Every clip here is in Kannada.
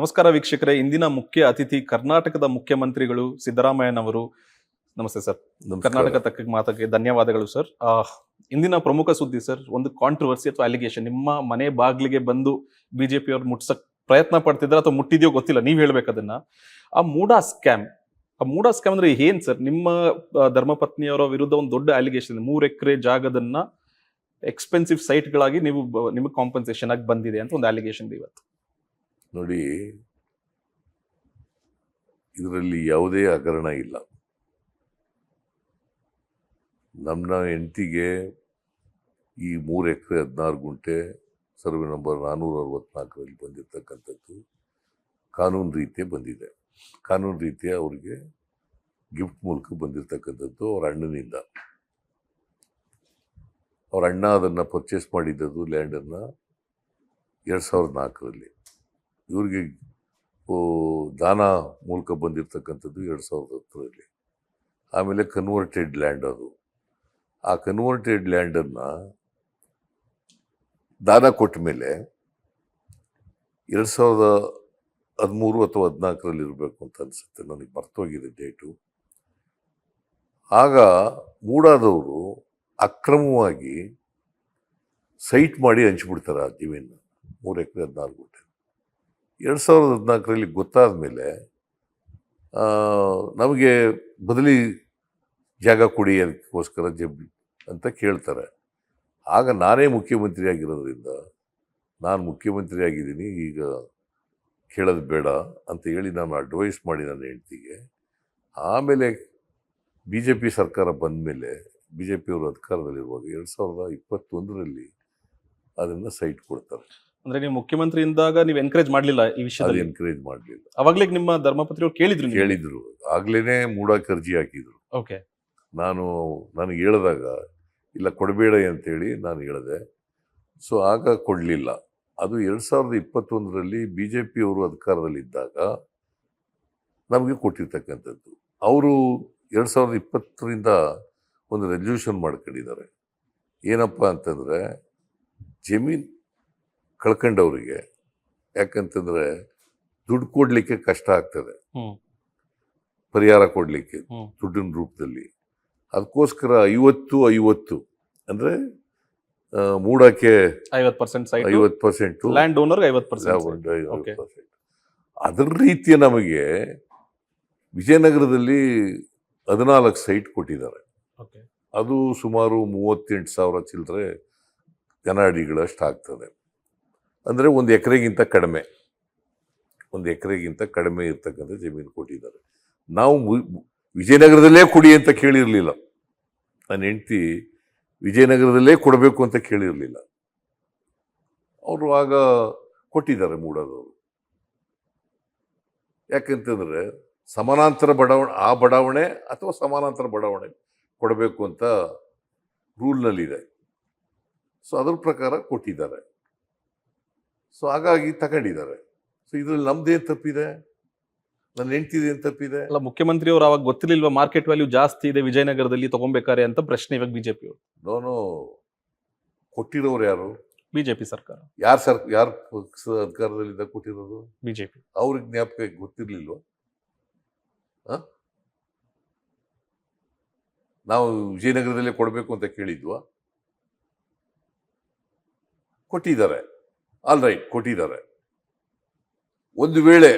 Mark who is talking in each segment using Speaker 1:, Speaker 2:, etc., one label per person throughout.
Speaker 1: ನಮಸ್ಕಾರ ವೀಕ್ಷಕರೇ. ಇಂದಿನ ಮುಖ್ಯ ಅತಿಥಿ ಕರ್ನಾಟಕದ ಮುಖ್ಯಮಂತ್ರಿಗಳು ಸಿದ್ದರಾಮಯ್ಯನವರು. ನಮಸ್ತೆ ಸರ್. ಕರ್ನಾಟಕ ತಕ್ಕ ಮಾತಕ್ಕೆ ಧನ್ಯವಾದಗಳು ಸರ್. ಇಂದಿನ ಪ್ರಮುಖ ಸುದ್ದಿ ಸರ್ ಒಂದು ಕಾಂಟ್ರವರ್ಸಿ ಅಥವಾ ಅಲಿಗೇಷನ್ ನಿಮ್ಮ ಮನೆ ಬಾಗಿಲಿಗೆ ಬಂದು ಬಿಜೆಪಿ ಅವರು ಮುಟ್ಸಕ್ ಪ್ರಯತ್ನ ಪಡ್ತಿದ್ರ ಅಥವಾ ಮುಟ್ಟಿದೆಯೋ ಗೊತ್ತಿಲ್ಲ ನೀವ್ ಹೇಳ್ಬೇಕು ಅದನ್ನ ಆ ಮೂಡಾ ಸ್ಕ್ಯಾಮ್ ಆ ಮೂಡಾ ಸ್ಕ್ಯಾಮ್ ಅಂದ್ರೆ ಏನ್ ಸರ್? ನಿಮ್ಮ ಧರ್ಮಪತ್ನಿಯವರ ವಿರುದ್ಧ ಒಂದು ದೊಡ್ಡ ಅಲಿಗೇಷನ್ ಮೂರ್ ಎಕರೆ ಜಾಗದನ್ನ ಎಕ್ಸ್ಪೆನ್ಸಿವ್ ಸೈಟ್ಗಳಾಗಿ ನೀವು ನಿಮಗೆ ಕಾಂಪನ್ಸೇಷನ್ ಆಗಿ ಬಂದಿದೆ ಅಂತ ಒಂದು ಅಲಿಗೇಷನ್ ಇವತ್ತು.
Speaker 2: ನೋಡಿ, ಇದರಲ್ಲಿ ಯಾವುದೇ ಹಗರಣ ಇಲ್ಲ. ನಮ್ಮ ಹೆಂಡತಿಗೆ ಈ ಮೂರು ಎಕರೆ ಹದಿನಾರು ಗುಂಟೆ, ಸರ್ವೆ ನಂಬರ್ ನಾನ್ನೂರ ಅರವತ್ನಾಲ್ಕರಲ್ಲಿ ಬಂದಿರತಕ್ಕಂಥದ್ದು ಕಾನೂನು ರೀತಿಯ ಬಂದಿದೆ. ಕಾನೂನು ರೀತಿಯ ಅವರಿಗೆ ಗಿಫ್ಟ್ ಮೂಲಕ ಬಂದಿರತಕ್ಕಂಥದ್ದು ಅವ್ರ ಅಣ್ಣನಿಂದ. ಅವ್ರ ಅಣ್ಣ ಅದನ್ನು ಪರ್ಚೇಸ್ ಮಾಡಿದ್ದದು ಲ್ಯಾಂಡನ್ನು ಎರಡು ಸಾವಿರದ ನಾಲ್ಕರಲ್ಲಿ. ಇವ್ರಿಗೆ ದಾನ ಮೂಲಕ ಬಂದಿರತಕ್ಕಂಥದ್ದು ಎರಡು ಸಾವಿರದ ಹತ್ತರಲ್ಲಿ. ಆಮೇಲೆ ಕನ್ವರ್ಟೆಡ್ ಲ್ಯಾಂಡ್ ಅದು. ಆ ಕನ್ವರ್ಟೆಡ್ ಲ್ಯಾಂಡನ್ನು ದಾನ ಕೊಟ್ಟ ಮೇಲೆ ಎರಡು ಸಾವಿರದ ಹದಿಮೂರು ಅಥವಾ ಹದಿನಾಲ್ಕರಲ್ಲಿ ಇರಬೇಕು ಅಂತ ಅನಿಸುತ್ತೆ. ನನಗೆ ಮರ್ತೋಗಿದೆ ಡೇಟು. ಆಗ ಮೂಡಾದವರು ಅಕ್ರಮವಾಗಿ ಸೈಟ್ ಮಾಡಿ ಹಂಚ್ಬಿಡ್ತಾರೆ ಆ ಜಮೀನು ಮೂರು ಎಕರೆ ಹದಿನಾರು ಗುಂಟೆ. ಎರಡು ಸಾವಿರದ ಹದಿನಾಲ್ಕರಲ್ಲಿ ಗೊತ್ತಾದ ಮೇಲೆ ನಮಗೆ ಬದಲಿ ಜಾಗ ಕೊಡಿ ಅದಕ್ಕೋಸ್ಕರ ಜಬ್ ಅಂತ ಕೇಳ್ತಾರೆ. ಆಗ ನಾನೇ ಮುಖ್ಯಮಂತ್ರಿ ಆಗಿರೋದ್ರಿಂದ ನಾನು ಮುಖ್ಯಮಂತ್ರಿ ಆಗಿದ್ದೀನಿ, ಈಗ ಕೇಳೋದು ಬೇಡ ಅಂತ ಹೇಳಿ ನಾನು ಅಡ್ವೈಸ್ ಮಾಡಿ ನನ್ನ ಹೆಂಡ್ತಿಗೆ. ಆಮೇಲೆ ಬಿ ಜೆ ಪಿ ಸರ್ಕಾರ ಬಂದ ಮೇಲೆ ಬಿ ಜೆ ಪಿಯವರು ಅಧಿಕಾರದಲ್ಲಿರುವಾಗ ಎರಡು ಸಾವಿರದ ಇಪ್ಪತ್ತೊಂದರಲ್ಲಿ ಅದನ್ನು ಸೈಟ್ ಕೊಡ್ತಾರೆ.
Speaker 1: ಅಂದ್ರೆ ನೀವು ಮುಖ್ಯಮಂತ್ರಿ ಇದ್ದಾಗ ನೀವು ಎನ್ಕರೇಜ್ ಮಾಡಲಿಲ್ಲ ಈ ವಿಷಯದಲ್ಲಿ?
Speaker 2: ಎನ್ಕರೇಜ್ ಮಾಡಲಿಲ್ಲ.
Speaker 1: ಅವಾಗ್ಲೇ ನಿಮ್ಮ ಧರ್ಮಪತ್ರಿ ಅವ್ರು ಕೇಳಿದ್ರು ನೀವು?
Speaker 2: ಕೇಳಿದ್ರು. ಆಗ್ಲೇನೆ ಮೂಡ ಕರ್ಜಿ ಹಾಕಿದ್ರು.
Speaker 1: ಓಕೆ.
Speaker 2: ನಾನು ನನಗೆ ಹೇಳಿದಾಗ ಇಲ್ಲ ಕೊಡಬೇಡ ಅಂತೇಳಿ ನಾನು ಹೇಳಿದೆ. ಸೊ ಆಗ ಕೊಡಲಿಲ್ಲ. ಅದು ಎರಡು ಸಾವಿರದ ಇಪ್ಪತ್ತೊಂದರಲ್ಲಿ ಬಿ ಜೆ ಪಿಯವರು ಅಧಿಕಾರದಲ್ಲಿದ್ದಾಗ ನಮಗೆ ಕೊಟ್ಟಿರ್ತಕ್ಕಂಥದ್ದು. ಅವರು ಎರಡು ಸಾವಿರದ ಇಪ್ಪತ್ತರಿಂದ ಒಂದು ರೆಸಲ್ಯೂಷನ್ ಮಾಡ್ಕೊಂಡಿದ್ದಾರೆ. ಏನಪ್ಪ ಅಂತಂದರೆ ಜಮೀನು ಕಳ್ಕೊಂಡವರಿಗೆ. ಯಾಕಂತಂದ್ರೆ ದುಡ್ಡು ಕೊಡ್ಲಿಕ್ಕೆ ಕಷ್ಟ ಆಗ್ತದೆ. ಪರಿಹಾರ ಕೊಡಲಿಕ್ಕೆ. ದುಡ್ಡಿನ ರೂಪದಲ್ಲಿ. ಅದಕ್ಕೋಸ್ಕರ ಐವತ್ತು ಐವತ್ತು ಅಂದ್ರೆ ಮೂಡಕ್ಕೆ
Speaker 1: ಪರ್ಸೆಂಟ್
Speaker 2: ಐವತ್ತು ಪರ್ಸೆಂಟು
Speaker 1: ಲ್ಯಾಂಡ್ ಪರ್ಸೆಂಟ್.
Speaker 2: ಅದರ ರೀತಿಯ ನಮಗೆ ವಿಜಯನಗರದಲ್ಲಿ ಹದಿನಾಲ್ಕು ಸೈಟ್ ಕೊಟ್ಟಿದ್ದಾರೆ. ಅದು ಸುಮಾರು ಮೂವತ್ತೆಂಟು ಸಾವಿರ ಚಿಲ್ಲರೆ ಕನ್ನಡಿಗಳಷ್ಟು ಆಗ್ತದೆ ಅಂದರೆ ಒಂದು ಎಕರೆಗಿಂತ ಕಡಿಮೆ. ಒಂದು ಎಕರೆಗಿಂತ ಕಡಿಮೆ ಇರ್ತಕ್ಕಂಥ ಜಮೀನು ಕೊಟ್ಟಿದ್ದಾರೆ. ನಾವು ವಿಜಯನಗರದಲ್ಲೇ ಕೊಡಿ ಅಂತ ಕೇಳಿರಲಿಲ್ಲ. ನನ್ನ ಹೆಂಡ್ತಿ ವಿಜಯನಗರದಲ್ಲೇ ಕೊಡಬೇಕು ಅಂತ ಕೇಳಿರಲಿಲ್ಲ. ಅವರು ಆಗ ಕೊಟ್ಟಿದ್ದಾರೆ ಮೂಡೋದವರು. ಯಾಕಂತಂದರೆ ಸಮಾನಾಂತರ ಬಡಾವಣೆ, ಆ ಬಡಾವಣೆ ಅಥವಾ ಸಮಾನಾಂತರ ಬಡಾವಣೆ ಕೊಡಬೇಕು ಅಂತ ರೂಲ್ನಲ್ಲಿದೆ. ಸೊ ಅದ್ರ ಪ್ರಕಾರ ಕೊಟ್ಟಿದ್ದಾರೆ. ಸೊ ಹಾಗಾಗಿ ತಗೊಂಡಿದ್ದಾರೆ. ಸೊ ಇದ್ರಲ್ಲಿ ನಮ್ದೇನು ತಪ್ಪಿದೆ? ನನ್ನ ಹೆಂಡ್ತಿದೇನು ತಪ್ಪಿದೆ?
Speaker 1: ಅಲ್ಲ ಮುಖ್ಯಮಂತ್ರಿ ಅವರು ಅವಾಗ ಗೊತ್ತಿರ್ಲಿಲ್ವಾ ಮಾರ್ಕೆಟ್ ವ್ಯಾಲ್ಯೂ ಜಾಸ್ತಿ ಇದೆ ವಿಜಯನಗರದಲ್ಲಿ ತಗೊಬೇಕಾರೆ ಅಂತ ಪ್ರಶ್ನೆ ಇವಾಗ ಬಿಜೆಪಿ ಅವರು
Speaker 2: ನಾನು ಕೊಟ್ಟಿರೋರು ಯಾರು?
Speaker 1: ಬಿಜೆಪಿ ಸರ್ಕಾರ.
Speaker 2: ಯಾರು ಸರ್ ಯಾರು ಅಧಿಕಾರದಲ್ಲಿದ್ದ ಕೊಟ್ಟಿರೋದು?
Speaker 1: ಬಿಜೆಪಿ.
Speaker 2: ಅವ್ರಿಗೆ ಜ್ಞಾಪಕ ಗೊತ್ತಿರ್ಲಿಲ್ವ? ನಾವು ವಿಜಯನಗರದಲ್ಲೇ ಕೊಡಬೇಕು ಅಂತ ಕೇಳಿದ್ವಾ? ಕೊಟ್ಟಿದ್ದಾರೆ. ಆಲ್ ರೈಟ್ ಕೊಟ್ಟಿದ್ದಾರೆ. ಒಂದು ವೇಳೆ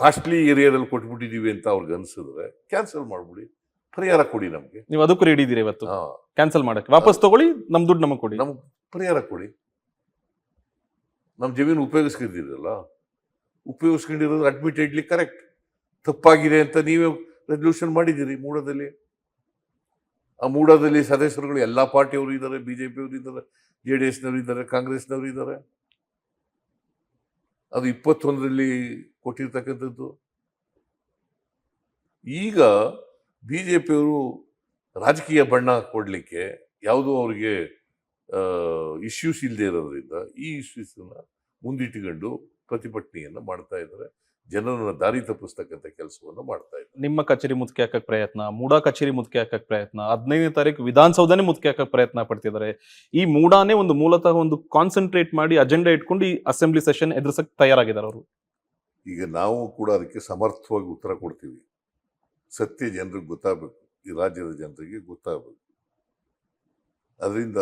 Speaker 2: ಕಾಸ್ಟ್ಲಿ ಏರಿಯಾದಲ್ಲಿ ಕೊಟ್ಬಿಟ್ಟಿದೀವಿ ಅಂತ ಅವ್ರಿಗೆ ಅನ್ಸಿದ್ರೆ ಕ್ಯಾನ್ಸಲ್ ಮಾಡ್ಬಿಡಿ. ಪರಿಹಾರ ಕೊಡಿ ನಮಗೆ.
Speaker 1: ನೀವು ಅದಕ್ಕೂ ರೆಡಿ ಇದೀರಿ ಇವತ್ತು? ಕ್ಯಾನ್ಸಲ್ ಮಾಡಕ್ಕೆ. ವಾಪಸ್ ತಗೊಳ್ಳಿ ನಮ್ಮ ದುಡ್ಡು ನಮಗೆ ಕೊಡಿ.
Speaker 2: ನಮ್ಗೆ ಪರಿಹಾರ ಕೊಡಿ. ನಮ್ಮ ಜಮೀನು ಉಪಯೋಗಿಸ್ಕೊಂಡಿರಲ್ಲ ಉಪಯೋಗಿಸ್ಕೊಂಡಿರೋದು ಅಡ್ಮಿಟೆಡ್ಲಿ ಕರೆಕ್ಟ್ ತಪ್ಪಾಗಿದೆ ಅಂತ ನೀವೇ ರೆಸಲ್ಯೂಷನ್ ಮಾಡಿದ್ದೀರಿ ಮೂಡದಲ್ಲಿ. ಆ ಮೂಡದಲ್ಲಿ ಸದಸ್ಯರುಗಳು ಎಲ್ಲ ಪಾರ್ಟಿಯವರು ಇದ್ದಾರೆ ಬಿ ಜೆ ಪಿಯವರು ಇದ್ದಾರೆ ಜೆ ಡಿ ಎಸ್ನವರು ಇದ್ದಾರೆ, ಕಾಂಗ್ರೆಸ್ನವರು ಇದ್ದಾರೆ. ಅದು ಇಪ್ಪತ್ತೊಂದರಲ್ಲಿ ಕೊಟ್ಟಿರ್ತಕ್ಕಂಥದ್ದು. ಈಗ ಬಿ ಜೆ ಪಿಯವರು ರಾಜಕೀಯ ಬಣ್ಣ ಕೊಡಲಿಕ್ಕೆ ಯಾವುದೋ ಅವರಿಗೆ ಇಶ್ಯೂಸ್ ಇಲ್ಲದೆ ಇರೋದ್ರಿಂದ ಈ ಇಶ್ಯೂಸನ್ನು ಮುಂದಿಟ್ಟುಕೊಂಡು ಪ್ರತಿಭಟನೆಯನ್ನು ಮಾಡ್ತಾ ಇದ್ದಾರೆ. ಜನರನ್ನ ದಾರಿ ತಪ್ಪಿಸ್ತಕ್ಕಂಥ ಕೆಲಸವನ್ನು ಮಾಡ್ತಾ ಇದ್ದಾರೆ.
Speaker 1: ನಿಮ್ಮ ಕಚೇರಿ ಮುದ್ಕೆ ಹಾಕಕ್ಕೆ ಪ್ರಯತ್ನ ಮೂಡಾ ಕಚೇರಿ ಮುತ್ಕೆ ಹಾಕಕ್ಕೆ ಪ್ರಯತ್ನ ಹದಿನೈದನೇ ತಾರೀಕು ವಿಧಾನಸೌಧನೇ ಮುದ್ಕೆ ಹಾಕಕ್ಕೆ ಪ್ರಯತ್ನ ಪಡ್ತಿದ್ದಾರೆ ಈ ಮೂಡಾನೇ ಒಂದು ಮೂಲತಃ ಒಂದು ಕಾನ್ಸಂಟ್ರೇಟ್ ಮಾಡಿ ಅಜೆಂಡಾ ಇಟ್ಕೊಂಡು ಈ ಅಸೆಂಬ್ಲಿ ಸೆಷನ್ ಎದುರಿಸಕ್ ತಯಾರಾಗಿದ್ದಾರೆ ಅವರು.
Speaker 2: ಈಗ ನಾವು ಕೂಡ ಅದಕ್ಕೆ ಸಮರ್ಥವಾಗಿ ಉತ್ತರ ಕೊಡ್ತೀವಿ. ಸತ್ಯ ಜನರಿಗೆ ಗೊತ್ತಾಗಬೇಕು ಈ ರಾಜ್ಯದ ಜನರಿಗೆ ಗೊತ್ತಾಗಬೇಕು. ಅದರಿಂದ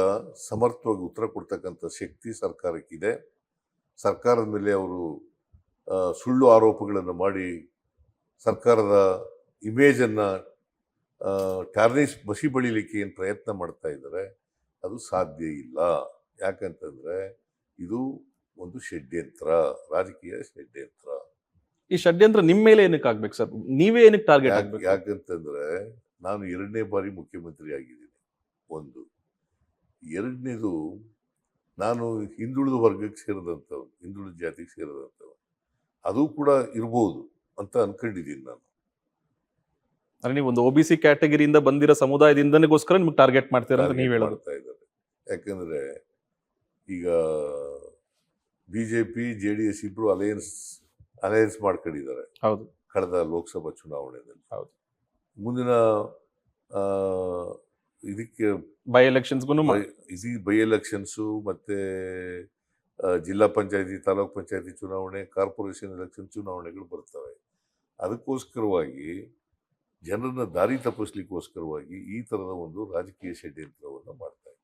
Speaker 2: ಸಮರ್ಥವಾಗಿ ಉತ್ತರ ಕೊಡ್ತಕ್ಕಂಥ ಶಕ್ತಿ ಸರ್ಕಾರಕ್ಕಿದೆ. ಸರ್ಕಾರದ ಮೇಲೆ ಅವರು ಸುಳ್ಳು ಆರೋಪಗಳನ್ನು ಮಾಡಿ ಸರ್ಕಾರದ ಇಮೇಜನ್ನು ಟಾರ್ನಿಸ್ ಬಸಿ ಬಳಿಲಿಕ್ಕೆ ಏನು ಪ್ರಯತ್ನ ಮಾಡ್ತಾ ಇದ್ದಾರೆ ಅದು ಸಾಧ್ಯ ಇಲ್ಲ. ಯಾಕಂತಂದರೆ ಇದು ಒಂದು ಷಡ್ಯಂತ್ರ ರಾಜಕೀಯ ಷಡ್ಯಂತ್ರ.
Speaker 1: ಈ ಷಡ್ಯಂತ್ರ ನಿಮ್ಮ ಮೇಲೆ ಏನಕ್ಕೆ ಆಗ್ಬೇಕು ಸರ್? ನೀವೇ ಏನಕ್ಕೆ ಟಾರ್ಗೆಟ್ ಆಗ್ಬೇಕು?
Speaker 2: ಯಾಕಂತಂದ್ರೆ ನಾನು ಎರಡನೇ ಬಾರಿ ಮುಖ್ಯಮಂತ್ರಿ ಆಗಿದ್ದೀನಿ. ಒಂದು. ಎರಡನೇದು ನಾನು ಹಿಂದುಳಿದ ವರ್ಗಕ್ಕೆ ಸೇರಿದಂಥವ್ನು ಹಿಂದುಳಿದ ಜಾತಿಗೆ ಸೇರಿದಂಥವ್ನು ಅದು ಕೂಡ ಇರ್ಬೋದು ಅಂತ ಅನ್ಕೊಂಡಿದ್ದೀನಿ ನಾನು.
Speaker 1: ಅಂದ್ರೆ ನೀವು ಒಂದು ಒಬಿಸಿ ಕ್ಯಾಟಗರಿಯಿಂದ ಬಂದಿರೋ ಸಮುದಾಯದಿಂದನಿಗೋಸ್ಕರ ನಿಮ್ಗೆ ಟಾರ್ಗೆಟ್ ಮಾಡ್ತೀರಾ ಅಂತ ನೀವು ಹೇಳೋದು?
Speaker 2: ಮಾಡ್ತಾ ಇದ್ದಾರೆ. ಯಾಕಂದ್ರೆ ಈಗ B J P J D S ಇಬ್ರು ಅಲಯನ್ಸ್ ಅಲಯನ್ಸ್ ಮಾಡ್ಕೊಂಡಿದ್ದಾರೆ.
Speaker 1: ಹೌದು.
Speaker 2: ಕಳೆದ ಲೋಕಸಭಾ ಚುನಾವಣೆಯಲ್ಲಿ.
Speaker 1: ಹೌದು.
Speaker 2: ಮುಂದಿನ ಆ, ಇದಕ್ಕೆ
Speaker 1: ಬೈ ಎಲೆಕ್ಷನ್ಸ್ಗೂ
Speaker 2: ಬೈ- ಇದು ಬೈ ಎಲೆಕ್ಷನ್ಸು ಮತ್ತೆ ಜಿಲ್ಲಾ ಪಂಚಾಯತಿ ತಾಲೂಕ್ ಪಂಚಾಯತಿ ಚುನಾವಣೆ ಕಾರ್ಪೊರೇಷನ್ ಎಲೆಕ್ಷನ್ ಚುನಾವಣೆಗಳು ಬರ್ತವೆ. ಅದಕ್ಕೋಸ್ಕರವಾಗಿ ಜನರನ್ನ ದಾರಿ ತಪ್ಪಿಸ್ಲಿಕ್ಕೋಸ್ಕರವಾಗಿ ಈ ತರದ ಒಂದು ರಾಜಕೀಯ ಷಡ್ಯಂತ್ರವನ್ನು ಮಾಡ್ತಾ ಇದ್ದಾರೆ.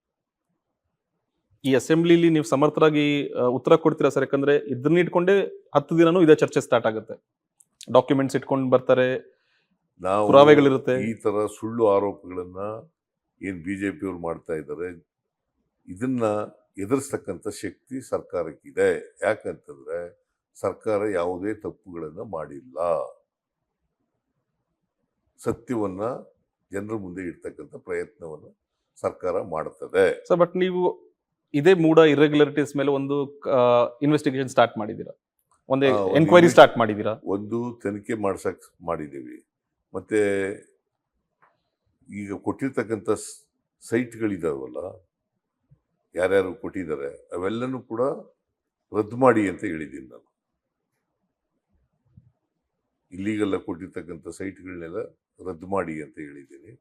Speaker 1: ಈ ಅಸೆಂಬ್ಲಿಲಿ ನೀವು ಸಮರ್ಥರಾಗಿ ಉತ್ತರ ಕೊಡ್ತೀರಾ ಸರ್? ಯಾಕಂದ್ರೆ ಇದನ್ನ ಇಟ್ಕೊಂಡೇ ಹತ್ತು ದಿನನೂ ಇದೇ ಚರ್ಚೆ ಸ್ಟಾರ್ಟ್ ಆಗುತ್ತೆ. ಡಾಕ್ಯುಮೆಂಟ್ಸ್ ಇಟ್ಕೊಂಡು ಬರ್ತಾರೆ
Speaker 2: ನಾವು
Speaker 1: ಪುರಾವೆಗಳಿರುತ್ತೆ.
Speaker 2: ಈ ತರ ಸುಳ್ಳು ಆರೋಪಗಳನ್ನ ಏನ್ ಬಿಜೆಪಿಯವರು ಮಾಡ್ತಾ ಇದ್ದಾರೆ ಇದನ್ನ ಎದುರಿಸ್ತಕ್ಕಂಥ ಶಕ್ತಿ ಸರ್ಕಾರಕ್ಕಿದೆ. ಯಾಕಂತಂದ್ರೆ ಸರ್ಕಾರ ಯಾವುದೇ ತಪ್ಪುಗಳನ್ನು ಮಾಡಿಲ್ಲ. ಸತ್ಯವನ್ನ ಜನರ ಮುಂದೆ ಇಡ್ತಕ್ಕಂಥ ಪ್ರಯತ್ನವನ್ನ ಸರ್ಕಾರ ಮಾಡುತ್ತದೆ
Speaker 1: ಸರ್ ಬಟ್ ನೀವು ಇದೇ ಮೂಡ ಇರೆಗ್ಯುಲರಿಟೀಸ್ ಮೇಲೆ ಒಂದು ಇನ್ವೆಸ್ಟಿಗೇಷನ್ ಸ್ಟಾರ್ಟ್ ಮಾಡಿದ್ದೀರಾ? ಒಂದೇ ಎನ್ಕ್ವೈರಿ ಸ್ಟಾರ್ಟ್ ಮಾಡಿದ್ದೀರಾ?
Speaker 2: ಒಂದು ತನಿಖೆ ಮಾಡ್ಸಕ್ ಮಾಡಿದ್ದೀವಿ. ಮತ್ತೆ ಈಗ ಕೊಟ್ಟಿರ್ತಕ್ಕಂಥ ಸೈಟ್ಗಳಿದಾವಲ್ಲ ಯಾರ್ಯಾರು ಕೊಟ್ಟಿದ್ದಾರೆ ಅವೆಲ್ಲನೂ ಕೂಡ ರದ್ದು ಮಾಡಿ ಅಂತ ಹೇಳಿದ್ದೀನಿ ನಾನು. ಇಲ್ಲಿಗೆಲ್ಲ ಕೊಟ್ಟಿರ್ತಕ್ಕಂಥ ಸೈಟ್ಗಳನ್ನೆಲ್ಲ ರದ್ದು ಮಾಡಿ ಅಂತ ಹೇಳಿದ್ದೀನಿ.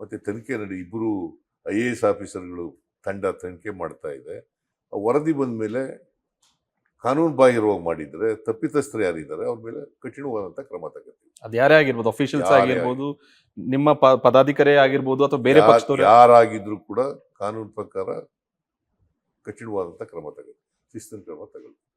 Speaker 2: ಮತ್ತೆ ತನಿಖೆ ನಡೆ ಇಬ್ಬರು ಐ ಎ ಎಸ್ ಆಫೀಸರ್ಗಳು ತಂಡ ತನಿಖೆ ಮಾಡ್ತಾ ಇದೆ. ಆ ವರದಿ ಬಂದ ಮೇಲೆ ಕಾನೂನು ಬಾಹಿರವಾಗಿ ಮಾಡಿದ್ರೆ ತಪ್ಪಿತಸ್ಥರು ಯಾರಿದ್ದಾರೆ ಅವ್ರ ಮೇಲೆ ಕಠಿಣವಾದಂಥ ಕ್ರಮ ತಗೋತೀವಿ.
Speaker 1: ಅದು ಯಾರೇ ಆಗಿರ್ಬೋದು ಅಫಿಷಿಯಲ್ಸ್ ಆಗಿರ್ಬೋದು ನಿಮ್ಮ ಪದಾಧಿಕಾರಿ ಆಗಿರ್ಬೋದು ಅಥವಾ ಬೇರೆ
Speaker 2: ಯಾರಾಗಿದ್ರು ಕೂಡ ಕಾನೂನು ಪ್ರಕಾರ ಕಠಿಣವಾದಂಥ ಕ್ರಮ ತಗೊಳ್ಳಿ. ಶಿಸ್ತಿನ ಕ್ರಮ ತಗೊಳ್ಳಿ.